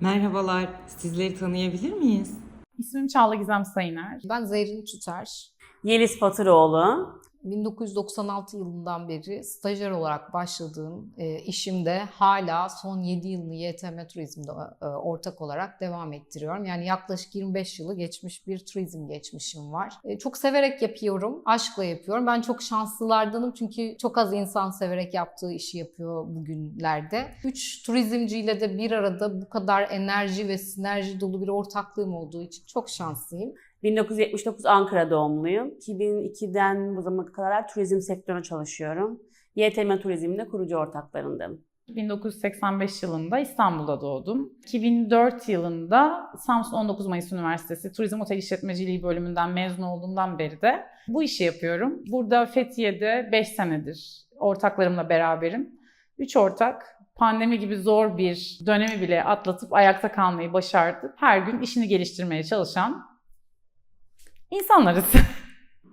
Merhabalar, sizleri tanıyabilir miyiz? İsmim Çağla Gizem Sayıner. Ben Zerrin Tüter. Yeliz Fatıroğlu. 1996 yılından beri stajyer olarak başladığım e, işimde hala son 7 yılını YTM Turizm'de e, ortak olarak devam ettiriyorum. Yani yaklaşık 25 yılı geçmiş bir turizm geçmişim var. E, çok severek yapıyorum, aşkla yapıyorum. Ben çok şanslılardanım çünkü çok az insan severek yaptığı işi yapıyor bugünlerde. Üç turizmciyle de bir arada bu kadar enerji ve sinerji dolu bir ortaklığım olduğu için çok şanslıyım. 1979 Ankara doğumluyum. 2002'den bu zamana kadar turizm sektörüne çalışıyorum. YTM Turizm'de kurucu ortaklarındanım. 1985 yılında İstanbul'da doğdum. 2004 yılında Samsun 19 Mayıs Üniversitesi Turizm Otel İşletmeciliği bölümünden mezun olduğumdan beri de bu işi yapıyorum. Burada Fethiye'de 5 senedir ortaklarımla beraberim. 3 ortak pandemi gibi zor bir dönemi bile atlatıp ayakta kalmayı başardık. Her gün işini geliştirmeye çalışan insanlarız.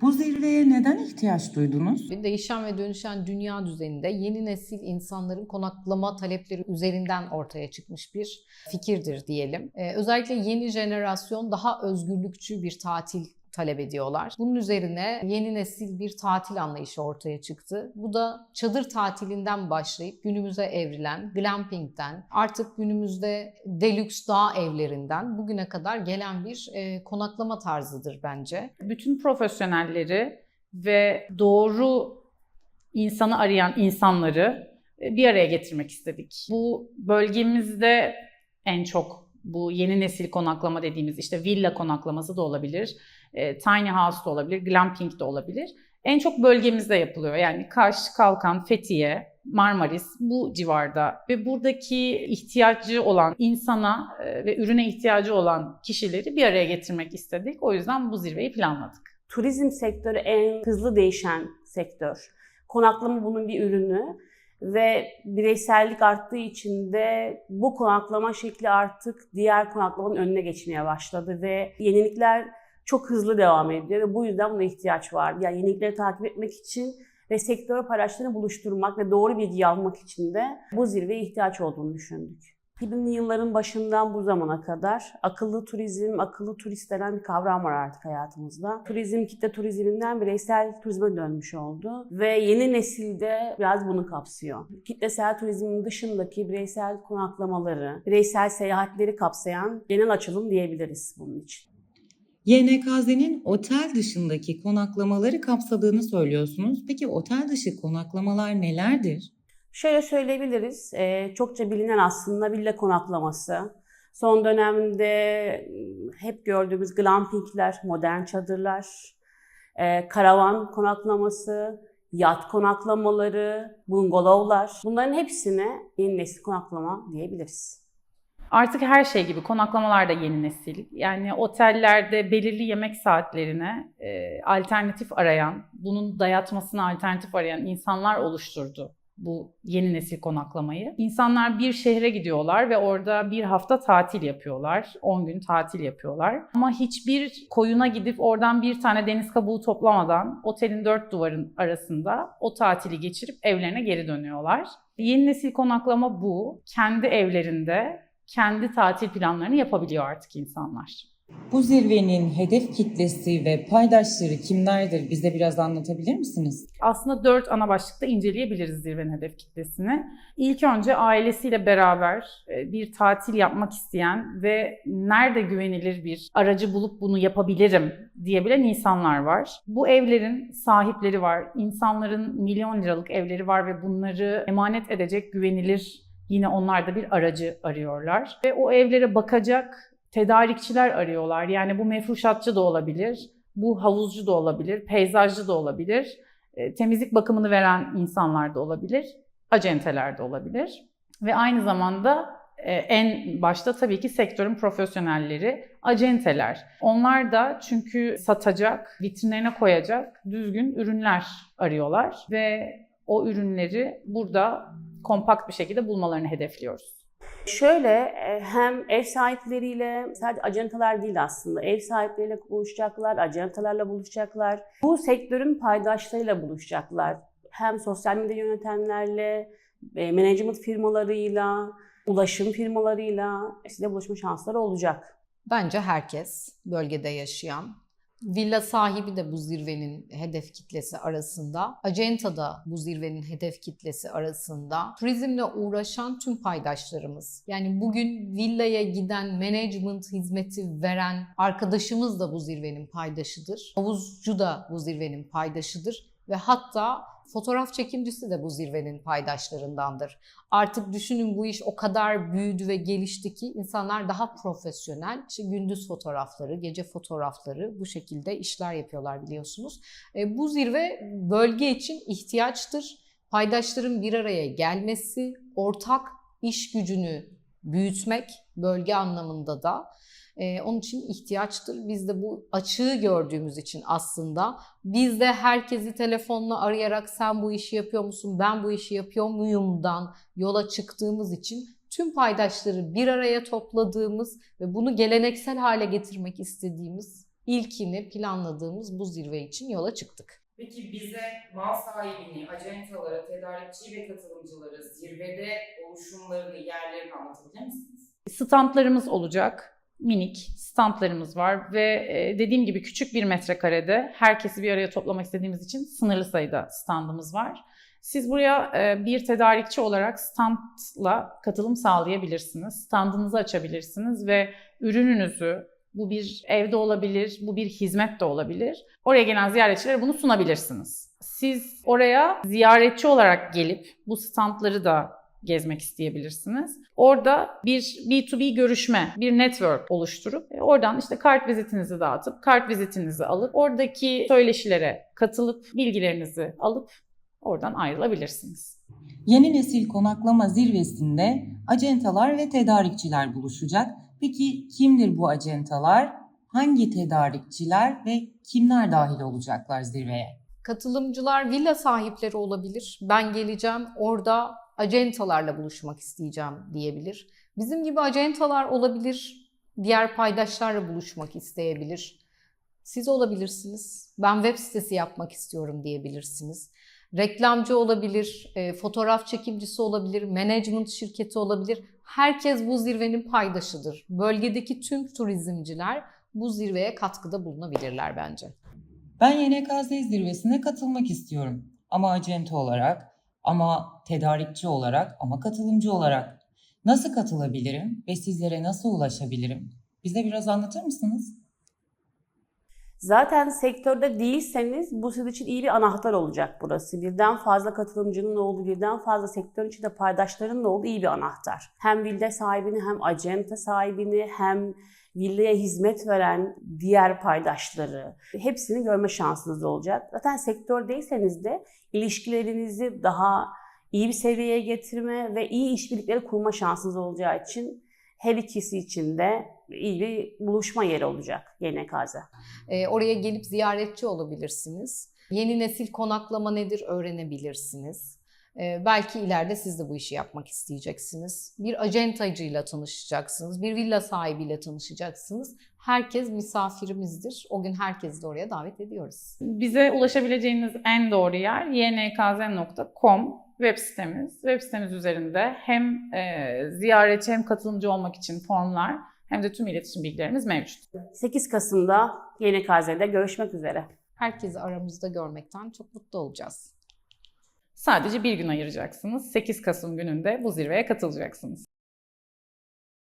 Bu zirveye neden ihtiyaç duydunuz? Değişen ve dönüşen dünya düzeninde yeni nesil insanların konaklama talepleri üzerinden ortaya çıkmış bir fikirdir diyelim. Ee, özellikle yeni jenerasyon daha özgürlükçü bir tatil talep ediyorlar. Bunun üzerine yeni nesil bir tatil anlayışı ortaya çıktı. Bu da çadır tatilinden başlayıp günümüze evrilen glampingden, artık günümüzde deluxe dağ evlerinden bugüne kadar gelen bir e, konaklama tarzıdır bence. bütün profesyonelleri ve doğru insanı arayan insanları e, bir araya getirmek istedik. Bu bölgemizde en çok bu yeni nesil konaklama dediğimiz işte villa konaklaması da olabilir, e, tiny house da olabilir, glamping de olabilir. En çok bölgemizde yapılıyor. Yani Kaş, Kalkan, Fethiye, Marmaris bu civarda ve buradaki ihtiyacı olan insana e, ve ürüne ihtiyacı olan kişileri bir araya getirmek istedik. O yüzden bu zirveyi planladık. Turizm sektörü en hızlı değişen sektör. Konaklama bunun bir ürünü ve bireysellik arttığı için de bu konaklama şekli artık diğer konaklamanın önüne geçmeye başladı ve yenilikler çok hızlı devam ediyor ve bu yüzden buna ihtiyaç var. Yani yenilikleri takip etmek için ve sektör paydaşlarını buluşturmak ve doğru bilgi almak için de bu zirveye ihtiyaç olduğunu düşündük. 2000'li yılların başından bu zamana kadar akıllı turizm, akıllı turist denen bir kavram var artık hayatımızda. Turizm kitle turizminden bireysel turizme dönmüş oldu ve yeni nesilde biraz bunu kapsıyor. Kitlesel turizmin dışındaki bireysel konaklamaları, bireysel seyahatleri kapsayan genel açılım diyebiliriz bunun için. YNKZ'nin otel dışındaki konaklamaları kapsadığını söylüyorsunuz. Peki otel dışı konaklamalar nelerdir? Şöyle söyleyebiliriz, e, çokça bilinen aslında villa konaklaması. Son dönemde hep gördüğümüz glampingler, modern çadırlar, e, karavan konaklaması, yat konaklamaları, bungalovlar. Bunların hepsine yeni nesil konaklama diyebiliriz. Artık her şey gibi konaklamalar da yeni nesil. Yani otellerde belirli yemek saatlerine e, alternatif arayan, bunun dayatmasına alternatif arayan insanlar oluşturdu bu yeni nesil konaklamayı. İnsanlar bir şehre gidiyorlar ve orada bir hafta tatil yapıyorlar. 10 gün tatil yapıyorlar. Ama hiçbir koyuna gidip oradan bir tane deniz kabuğu toplamadan otelin dört duvarın arasında o tatili geçirip evlerine geri dönüyorlar. Yeni nesil konaklama bu. Kendi evlerinde kendi tatil planlarını yapabiliyor artık insanlar. Bu zirvenin hedef kitlesi ve paydaşları kimlerdir? Bize biraz anlatabilir misiniz? Aslında dört ana başlıkta inceleyebiliriz zirvenin hedef kitlesini. İlk önce ailesiyle beraber e, bir tatil yapmak isteyen ve nerede güvenilir bir aracı bulup bunu yapabilirim diyebilen insanlar var. Bu evlerin sahipleri var. İnsanların milyon liralık evleri var ve bunları emanet edecek güvenilir yine onlar da bir aracı arıyorlar. Ve o evlere bakacak tedarikçiler arıyorlar. Yani bu mefruşatçı da olabilir, bu havuzcu da olabilir, peyzajcı da olabilir, e, temizlik bakımını veren insanlar da olabilir, acenteler de olabilir. Ve aynı zamanda e, en başta tabii ki sektörün profesyonelleri, acenteler. Onlar da çünkü satacak, vitrinlerine koyacak düzgün ürünler arıyorlar ve o ürünleri burada kompakt bir şekilde bulmalarını hedefliyoruz. Şöyle e, hem ev sahipleriyle sadece ajantalar değil aslında ev sahipleriyle buluşacaklar, ajantalarla buluşacaklar. Bu sektörün paydaşlarıyla buluşacaklar. Hem sosyal medya yönetenlerle, e, management firmalarıyla, ulaşım firmalarıyla size buluşma şansları olacak. Bence herkes bölgede yaşayan, villa sahibi de bu zirvenin hedef kitlesi arasında, acenta da bu zirvenin hedef kitlesi arasında, turizmle uğraşan tüm paydaşlarımız. Yani bugün villaya giden management hizmeti veren arkadaşımız da bu zirvenin paydaşıdır. Havuzcu da bu zirvenin paydaşıdır ve hatta fotoğraf çekimcisi de bu zirvenin paydaşlarındandır. Artık düşünün bu iş o kadar büyüdü ve gelişti ki insanlar daha profesyonel, gündüz fotoğrafları, gece fotoğrafları bu şekilde işler yapıyorlar biliyorsunuz. E, bu zirve bölge için ihtiyaçtır. Paydaşların bir araya gelmesi, ortak iş gücünü büyütmek bölge anlamında da e, onun için ihtiyaçtır. Biz de bu açığı gördüğümüz için aslında biz de herkesi telefonla arayarak sen bu işi yapıyor musun, ben bu işi yapıyor muyumdan yola çıktığımız için tüm paydaşları bir araya topladığımız ve bunu geleneksel hale getirmek istediğimiz ilkini planladığımız bu zirve için yola çıktık. Peki bize mal sahibini, acentaları, tedarikçi ve katılımcıları zirvede oluşumlarını, yerlerini anlatabilir misiniz? Standlarımız olacak. Minik standlarımız var ve e, dediğim gibi küçük bir metrekarede herkesi bir araya toplamak istediğimiz için sınırlı sayıda standımız var. Siz buraya e, bir tedarikçi olarak standla katılım sağlayabilirsiniz. Standınızı açabilirsiniz ve ürününüzü bu bir evde olabilir, bu bir hizmet de olabilir. Oraya gelen ziyaretçilere bunu sunabilirsiniz. Siz oraya ziyaretçi olarak gelip bu standları da gezmek isteyebilirsiniz. Orada bir B2B görüşme, bir network oluşturup e, oradan işte kart vizitinizi dağıtıp kart vizitinizi alıp oradaki söyleşilere katılıp bilgilerinizi alıp oradan ayrılabilirsiniz. Yeni nesil konaklama zirvesinde acentalar ve tedarikçiler buluşacak. Peki kimdir bu acentalar? Hangi tedarikçiler ve kimler dahil olacaklar zirveye? Katılımcılar villa sahipleri olabilir. Ben geleceğim orada acentalarla buluşmak isteyeceğim diyebilir. Bizim gibi acentalar olabilir. Diğer paydaşlarla buluşmak isteyebilir. Siz olabilirsiniz. Ben web sitesi yapmak istiyorum diyebilirsiniz. Reklamcı olabilir, e, fotoğraf çekimcisi olabilir, management şirketi olabilir. Herkes bu zirvenin paydaşıdır. Bölgedeki tüm turizmciler bu zirveye katkıda bulunabilirler bence. Ben YNKZ zirvesine katılmak istiyorum. Ama acenta olarak, ama tedarikçi olarak, ama katılımcı olarak. Nasıl katılabilirim ve sizlere nasıl ulaşabilirim? Bize biraz anlatır mısınız? Zaten sektörde değilseniz bu sizin için iyi bir anahtar olacak burası. Birden fazla katılımcının olduğu, birden fazla sektörün içinde paydaşların olduğu iyi bir anahtar. Hem villa sahibini hem acenta sahibini hem villaya hizmet veren diğer paydaşları hepsini görme şansınız olacak. Zaten sektördeyseniz de ilişkilerinizi daha iyi bir seviyeye getirme ve iyi işbirlikleri kurma şansınız olacağı için her ikisi için de iyi bir buluşma yeri olacak YNKZ. E, oraya gelip ziyaretçi olabilirsiniz. Yeni nesil konaklama nedir öğrenebilirsiniz. E, belki ileride siz de bu işi yapmak isteyeceksiniz. Bir acentacıyla tanışacaksınız, bir villa sahibiyle tanışacaksınız. Herkes misafirimizdir. O gün herkesi de oraya davet ediyoruz. Bize ulaşabileceğiniz en doğru yer ynkz.com web sitemiz. Web sitemiz üzerinde hem e, ziyaretçi hem katılımcı olmak için formlar hem de tüm iletişim bilgilerimiz mevcut. 8 Kasım'da YNKZ'de görüşmek üzere. Herkesi aramızda görmekten çok mutlu olacağız. Sadece bir gün ayıracaksınız. 8 Kasım gününde bu zirveye katılacaksınız.